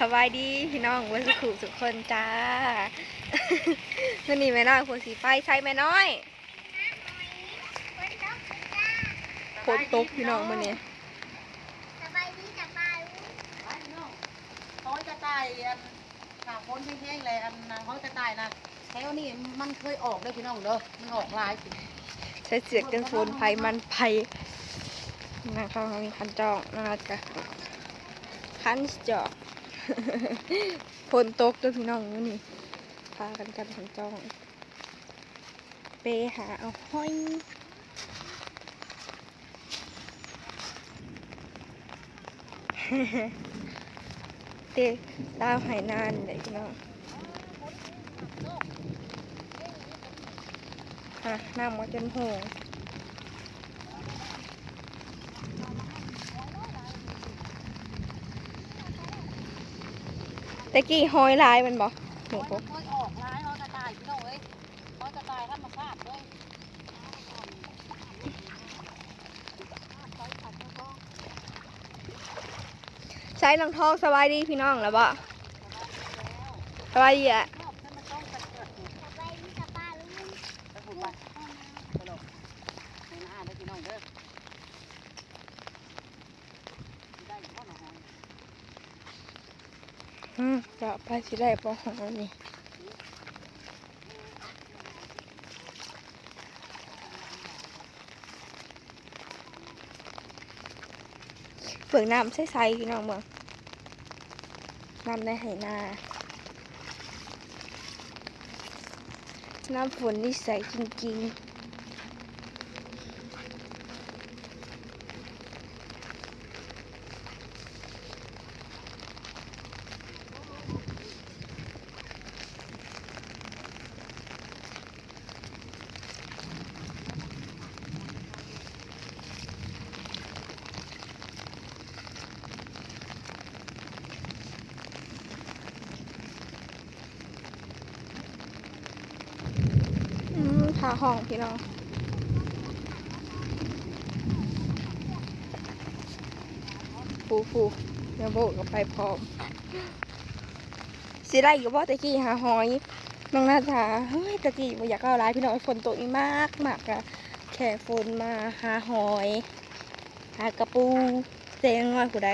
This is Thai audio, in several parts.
สบายดีพี่น้องเวันสุขุสุขคนจ้าวันนี้แม่น้อยคนสีไฟใช่แม่น้อยฝนตกพี่น้องมันนี้สบายดีสบายเขาจะตายอันหาคนแห้งๆเลยอันนางเขาจะตายนะแถวนี้มันเคยออกได้อพี่น้องเด้อมันออกหลายสิใช้เสียกกันฝนไฟมันไฟนะคะมีคันจองนะคะจ้ะคันจอก ฝนตกด้วยพี่น้องนนี้พากันกันคันจอง ไปหาเอาห้อยเตะตามหายนานเลยพี่น้องฮะน้ำมันจนโหง ตะกี้หอยลายมันบอกหนูมันปุ๊บเคยออกหลายเขาจะตายพี่น้องเอ้ยเขาจะตายธรรมชาติเลยใช้รองทองสบายดีพี่น้องแล้วบ่สบายดีอะ ชอบให้มันต้องกระเกิดอยู่ สบายดีสบายลุง ไปพูดไปไปลงไปหน้าได้อพี่น้องเด้อได้อยู่บ่หนอหอย อืมจะไปสิได้ปองหอนี่เปลือกน้ำใสๆพี่น้องเมืองน้ำในไหนา น้ำฝนนี่ใสจริงๆ อืมพาห้องพี่น้องฟูฟูเดี๋ยวโบกกับไปพร้อมสิได้กับว่าตะกี้หาหอยน้องนาถาเฮ้ยตะกี้บ่อยากเอาหลายพี่น้องฝนตกนี่มากมากอะแข่ฝนมาหาหอย หากระปูเจงน้อยผู้ใด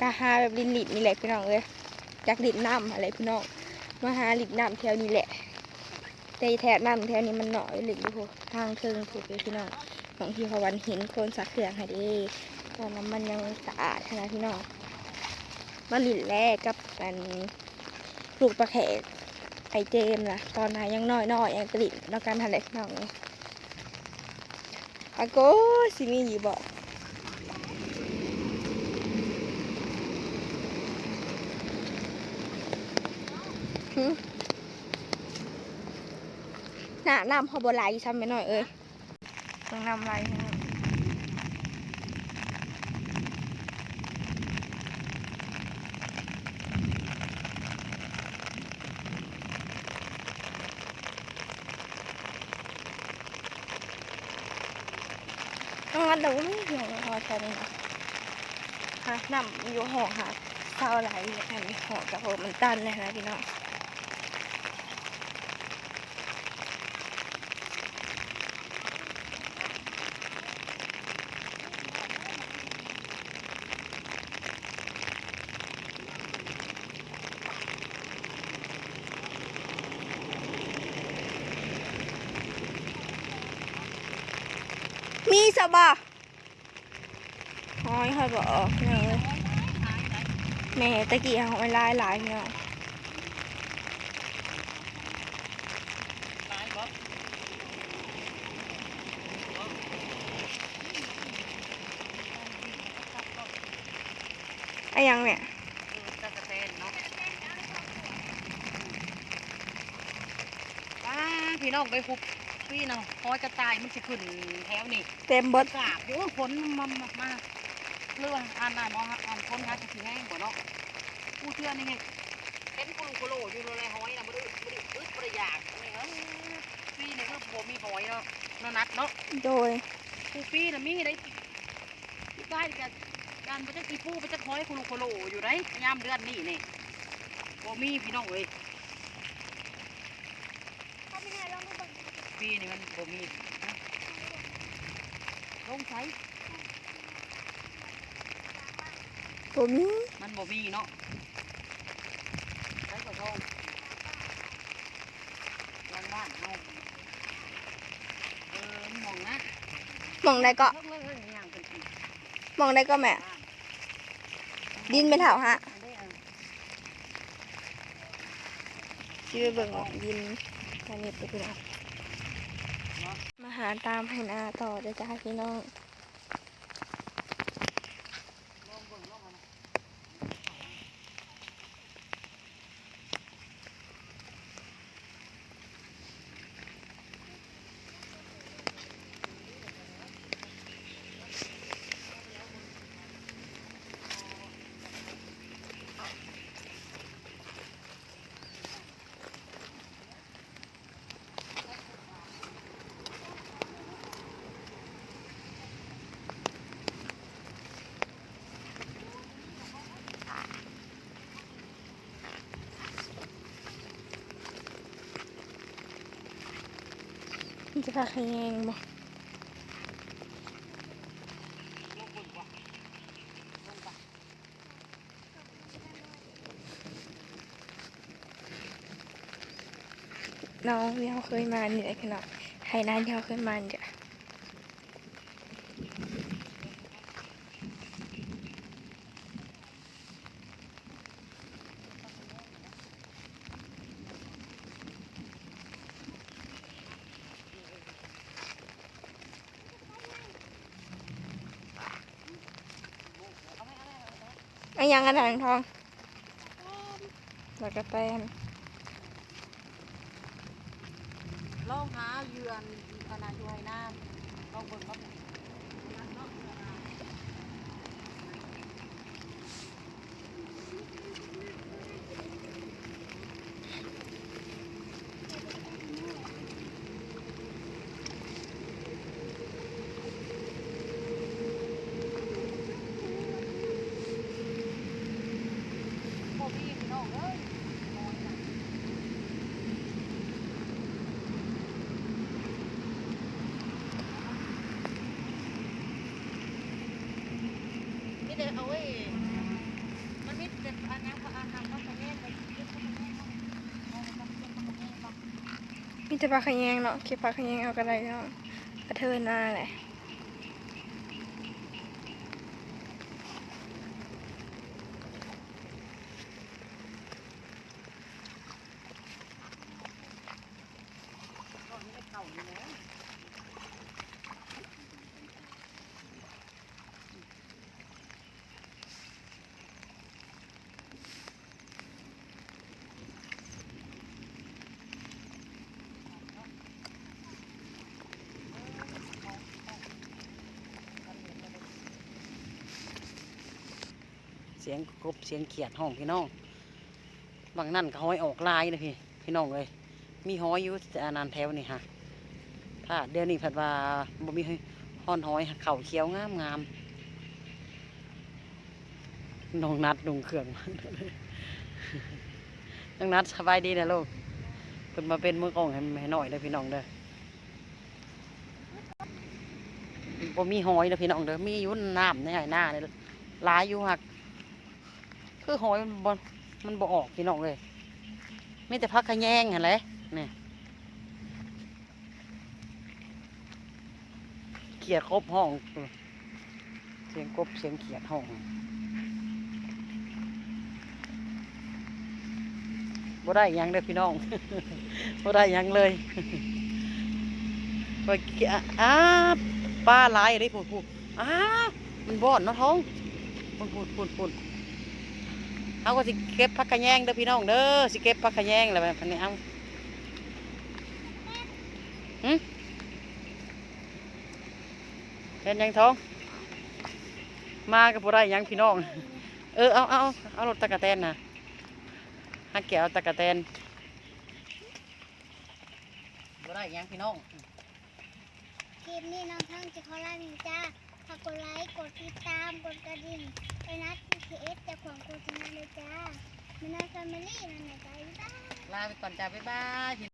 กะหาแบบลินลินนี่แหละพี่น้องเอ้ยจากลินน้ำอะไรพี่น้องมาหาลินน้ำแถวนี้แหละ แต่แถวน้ำแถวนี้มันหน่อยลินอยู่พวกทางเทิงถูกเลยพี่น้องบางทีเขาวันเห็นโคนสักเครื่องให้ดีตอนนั้นมันยังสะอาดนะพี่น้องมาหลินแรกกับกันปลูกปลาแขกไอเจมส์นะตอนนั้นยังน้อยน้อยๆยังกลิ่นแล้วกันทันเลน้องอาโกสิมีอยู่บ่หึ น่ะน้ำพอบไหลซ้ำไปหน่อยเอ้ยต้องน้ำไหลให้หน่อยต้องงั้นแต่ว่าไม่เหี่ยวพอแค่นี้นะฮะนำอยู่ห่อค่ะเท่าไหรแค่นี้ห่อกับผมมันตันเลยนะพี่น้อง มีสบะหอยหอยบ่ออกพี่น้องเลยแม่ตะกี้หอยลายหลายพี่น้องหลายไอ้ยังเนี่ยพี่น้องไปหุบ พี่น้องพอจะตายมันสิขึ้นแถวนี่เต็มเบิดกราบอยู่ฝนมันมามาเรื่องอ่านได้มองฮะอ่านคนหาจะสิแห้งกว่าเนาะผู้เชื่อนี่ไงเห็นกุลูกุโลอยู่ในหอยนะบ่ได้บ่ได้อึดบ่ได้อยากนี่เออพี่นี่คือบ่มีหอยเนาะเนาะนัดเนาะโดยผู้พี่น่ะมีได้ที่ใต้กันการบ่จักอีปูบ่จักหอยกุลูกุโลอยู่ได้ยามเดือนนี้นี่บ่มีพี่น้องเอ้ย ถ้าไม่ได้ลองดูเบิ่ง ปีนี่มันบ่มีนะลงใช้บ่มีมันบ่มีเนาะใช้กระทงบ้านบ้านเฮาเออมองนะหมองใดก็เพิ่งเรื่องอย่างเป็นปีหมองใดก็แม่ ดินไม่เท่าฮะได้เออชื่อเบิ่งดินตอนนี้ไปพี่น้อง หารตามให้นาต่อจะจ้าพี่น้อง ลองเบิ่งลองเอานะ มัน จะพาขยงบ่ลองเบิ่งว่ะลองไปน้องที่ยเคยมานี่แหละพี่น้องไฮนานที่เขาเคยมาเนี่ยไหมเอาไหมเอาไหม อัน ยังกันหางทองแล้วก็แตนลองหาเยือนขนาดอยู่ให้น้ำลองบิ่งครับบ่มีพี่น้องเอ้ยน้อยนะ นี่เดี๋ยวเอาไว้มันมีแต่อันนั้นเขาอ่านทำเขาจะแน่นไปเก็บเขาจะแน่นมาเอาไปเก็บเขาจะแน่นมา มีแต่ปลาขยงเนาะเก็บปลาขยงเอาก็ได้เนาะกระเทินหน้าแหละ ตอนนี้ไม่เข่าอยู่แล้ว เสียงกบเสียงเขียดห้องพี่น้องบางนั่นก็ห้อยออกลายเลยพี่พี่น้องเลยมีห้อยอยู่อันนานแถวนี่ฮะถ้าเดี๋ยวนี้ผัดว่าบ่มีห้อนห้อยเข่าเขียวงามงามน้องนัดลุงเครื่องน้องนัดสบายดีนะลูกเป็นมาเป็นมือกองให้หน่อยเลยพี่น้องเด้อบ่มีห้อยเด้อพี่น้องเด้อมีอยู่นน้ำในหายหน้าเนี่ยลายอยู่หัก คือหอยมันบ่มันบ่ออกพี่น้องเลยไมีแต่พักขะแยงหั่นแหละนี่เขียดครบห้องเสียงกบเสียงเขียดห้องบ่ได้ยังเด้อพี่น้องบ่ได้ยังเลยไปเกี่ยอ้าปลาลายเลยพูดพูดอ้ามันบ่อนเนาะท้องพูดพูดพูดพูด เอาก็สิเก็บผักกระแยงเด้อพี่น้องเด้อสิเก็บผักกระแยงแล้วแบบนี้เอาหึเป็นยังท้อง มากับผู้ได้ยังพี่น้อง เออเอาเอาเอารถตะกะแตนนะฮักแก้วตะกะแตนผู้ได้ยังพี่น้องคลิปนี้น้องทั้งจะขอลาหนึ่งจ้าฝากกดไลค์กดติดตามกดกระดิ่งไปนัด พีเอสจากของโฆษณาเลยจ้ามินาแฟมิลี่นั่นแหละจ้าบ๊ายบาย ลาไปก่อนจ้าบ๊ายบาย